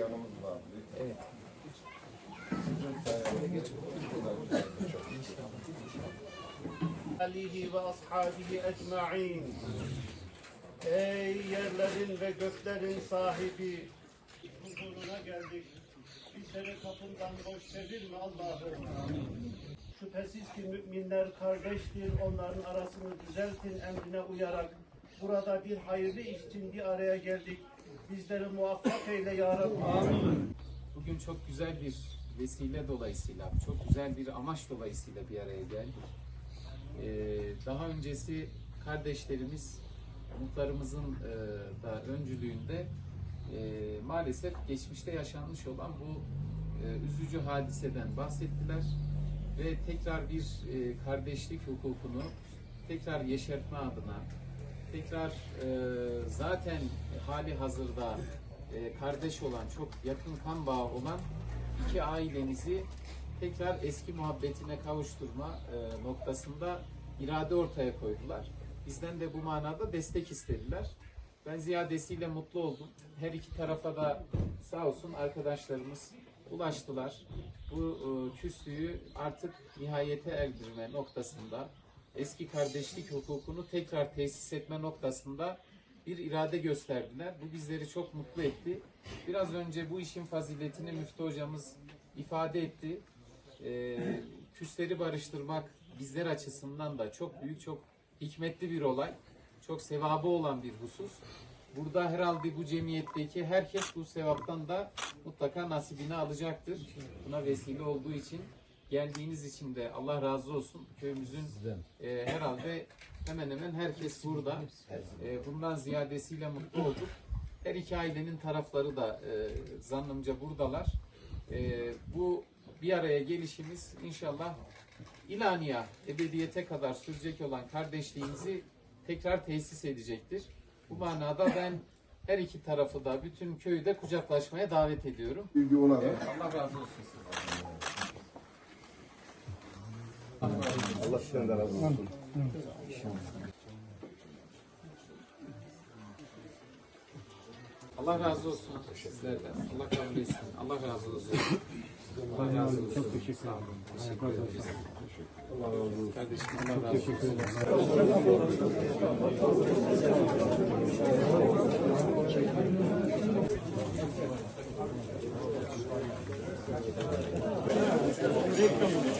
yanımız vardı. Evet. alihi ve ashabihi ecma'in. Ey yerlerin ve göklerin sahibi, huzuruna geldik. Bir seni kapından boş çevirme Allah'ım. Şüphesiz ki müminler kardeştir, onların arasını düzeltin emrine uyarak. Burada bir hayırlı iş için bir araya geldik. Bizleri muvaffak eyle ya Rabbi. Bugün çok güzel bir vesile dolayısıyla, çok güzel bir amaç dolayısıyla bir araya geldik. Ee, daha öncesi kardeşlerimiz, muhtarımızın e, da öncülüğünde e, maalesef geçmişte yaşanmış olan bu e, üzücü hadiseden bahsettiler ve tekrar bir e, kardeşlik hukukunu tekrar yeşertme adına tekrar e, zaten hali hazırda e, kardeş olan, çok yakın kan bağı olan iki ailemizi tekrar eski muhabbetine kavuşturma e, noktasında irade ortaya koydular. Bizden de bu manada destek istediler. Ben ziyadesiyle mutlu oldum. Her iki tarafa da sağ olsun arkadaşlarımız ulaştılar. Bu e, küslüğü artık nihayete erdirme noktasında eski kardeşlik hukukunu tekrar tesis etme noktasında bir irade gösterdiler. Bu bizleri çok mutlu etti. Biraz önce bu işin faziletini Müftü hocamız ifade etti. Ee, küsleri barıştırmak bizler açısından da çok büyük, çok hikmetli bir olay. Çok sevabı olan bir husus. Burada herhalde bu cemiyetteki herkes bu sevaptan da mutlaka nasibini alacaktır. Buna vesile olduğu için geldiğiniz için de Allah razı olsun. Köyümüzün e, herhalde hemen hemen herkes burada. E, bundan ziyadesiyle mutlu olduk. Her iki ailenin tarafları da e, zannımca buradalar. E, bu bir araya gelişimiz inşallah ilaniya, ebediyete kadar sürecek olan kardeşliğimizi tekrar tesis edecektir. Bu manada ben her iki tarafı da bütün köyü de kucaklaşmaya davet ediyorum. Bilgi olarak Allah razı olsun sizden. Allah senden razı olsun. Allah razı olsun sizlerden. Allah kabul etsin. Allah razı olsun. Allah razı olsun. Çok teşekkür ederim. Teşekkür ederiz. Allah razı olsun. Kardeşim Allah razı olsun. Teşekkür